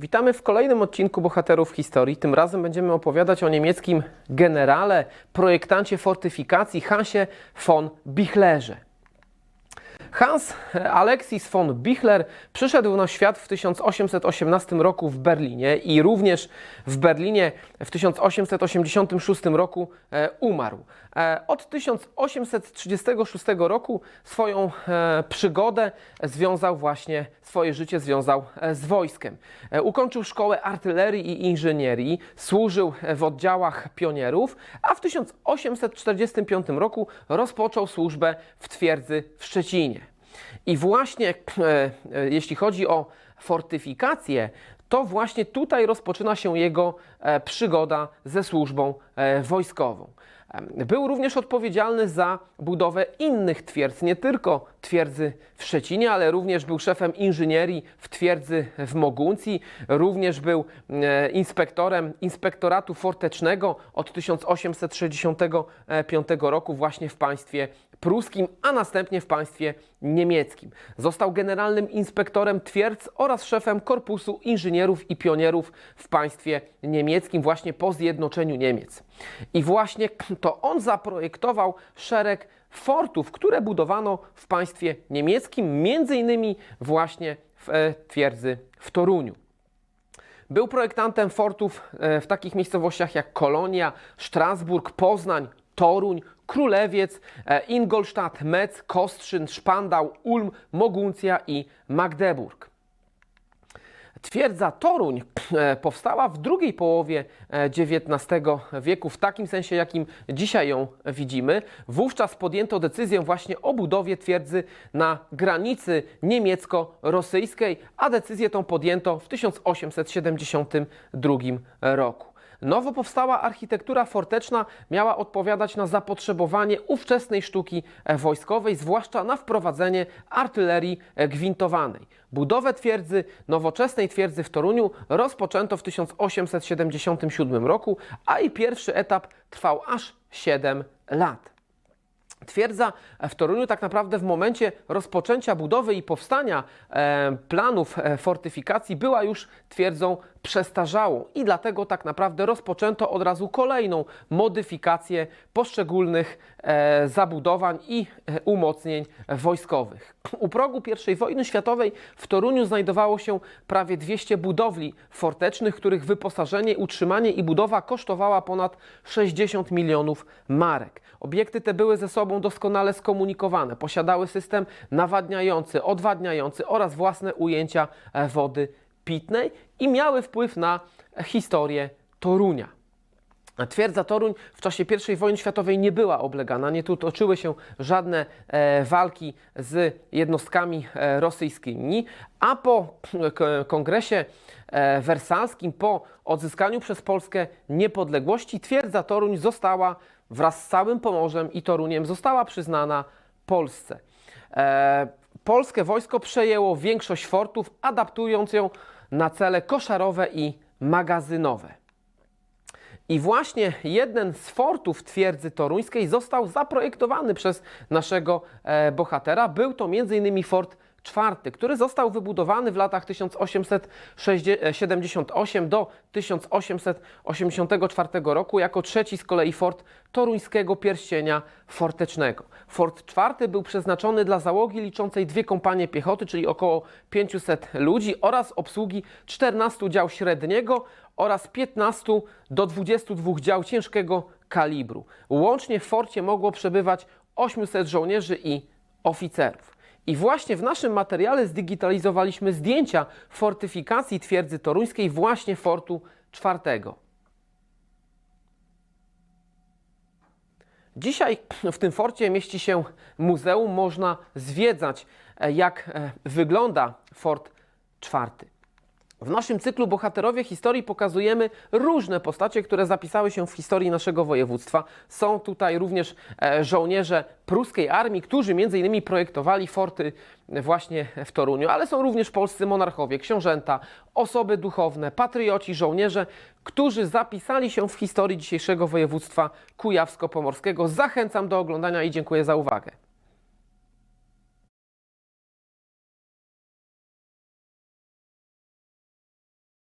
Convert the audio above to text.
Witamy w kolejnym odcinku Bohaterów Historii. Tym razem będziemy opowiadać o niemieckim generale, projektancie fortyfikacji Hansie von Bichlerze. Hans Alexis von Bichler przyszedł na świat w 1818 roku w Berlinie i również w Berlinie w 1886 roku e, umarł. E, Od 1836 roku swoją e, przygodę związał właśnie, swoje życie związał z wojskiem. Ukończył szkołę artylerii i inżynierii, służył w oddziałach pionierów, a w 1845 roku rozpoczął służbę w twierdzy w Szczecinie. I właśnie e, e, jeśli chodzi o fortyfikację, to właśnie tutaj rozpoczyna się jego e, przygoda ze służbą wojskową. Był również odpowiedzialny za budowę innych twierdz, nie tylko twierdzy w Szczecinie, ale również był szefem inżynierii w twierdzy w Moguncji, również był e, inspektorem inspektoratu fortecznego od 1865 roku właśnie w państwie pruskim, a następnie w państwie niemieckim. Został generalnym inspektorem twierdz oraz szefem Korpusu Inżynierów i Pionierów w państwie niemieckim właśnie po zjednoczeniu Niemiec. I właśnie to on zaprojektował szereg fortów, które budowano w państwie niemieckim, między innymi właśnie w e, twierdzy w Toruniu. Był projektantem fortów e, w takich miejscowościach jak Kolonia, Strasburg, Poznań, Toruń, Królewiec, e, Ingolstadt, Metz, Kostrzyn, Szpandał, Ulm, Moguncja i Magdeburg. Twierdza Toruń e, powstała w drugiej połowie e, XIX wieku, w takim sensie, jakim dzisiaj ją widzimy. Wówczas podjęto decyzję właśnie o budowie twierdzy na granicy niemiecko-rosyjskiej, a decyzję tą podjęto w 1872 roku. Nowo powstała architektura forteczna miała odpowiadać na zapotrzebowanie ówczesnej sztuki e, wojskowej, zwłaszcza na wprowadzenie artylerii e, gwintowanej. Budowę twierdzy, nowoczesnej twierdzy w Toruniu rozpoczęto w 1877 roku, a jej pierwszy etap trwał aż 7 lat. Twierdza w Toruniu tak naprawdę w momencie rozpoczęcia budowy i powstania e, planów e, fortyfikacji była już twierdzą przestarzałą i dlatego tak naprawdę rozpoczęto od razu kolejną modyfikację poszczególnych e, zabudowań i e, umocnień wojskowych. U progu I wojny światowej w Toruniu znajdowało się prawie 200 budowli fortecznych, których wyposażenie, utrzymanie i budowa kosztowała ponad 60 milionów marek. Obiekty te były ze sobą doskonale skomunikowane, posiadały system nawadniający, odwadniający oraz własne ujęcia e, wody pitnej i miały wpływ na historię Torunia. Twierdza Toruń w czasie I wojny światowej nie była oblegana, nie tu toczyły się żadne e, walki z jednostkami e, rosyjskimi, a po k- kongresie e, wersalskim, po odzyskaniu przez Polskę niepodległości, twierdza Toruń została wraz z całym Pomorzem i Toruniem została przyznana Polsce. E, polskie wojsko przejęło większość fortów, adaptując ją na cele koszarowe i magazynowe. I właśnie jeden z fortów twierdzy toruńskiej został zaprojektowany przez naszego e, bohatera. Był to m.in. fort czwarty, który został wybudowany w latach 1878 do 1884 roku jako trzeci z kolei fort toruńskiego pierścienia fortecznego. Fort czwarty był przeznaczony dla załogi liczącej dwie kompanie piechoty, czyli około 500 ludzi oraz obsługi 14 dział średniego oraz 15 do 22 dział ciężkiego kalibru. Łącznie w forcie mogło przebywać 800 żołnierzy i oficerów. I właśnie w naszym materiale zdigitalizowaliśmy zdjęcia fortyfikacji twierdzy toruńskiej właśnie fortu czwartego. Dzisiaj w tym forcie mieści się muzeum. Można zwiedzać, e, jak e, wygląda fort czwarty. W naszym cyklu Bohaterowie Historii pokazujemy różne postacie, które zapisały się w historii naszego województwa. Są tutaj również e, żołnierze pruskiej armii, którzy między innymi projektowali forty właśnie w Toruniu, ale są również polscy monarchowie, książęta, osoby duchowne, patrioci, żołnierze, którzy zapisali się w historii dzisiejszego województwa kujawsko-pomorskiego. Zachęcam do oglądania i dziękuję za uwagę.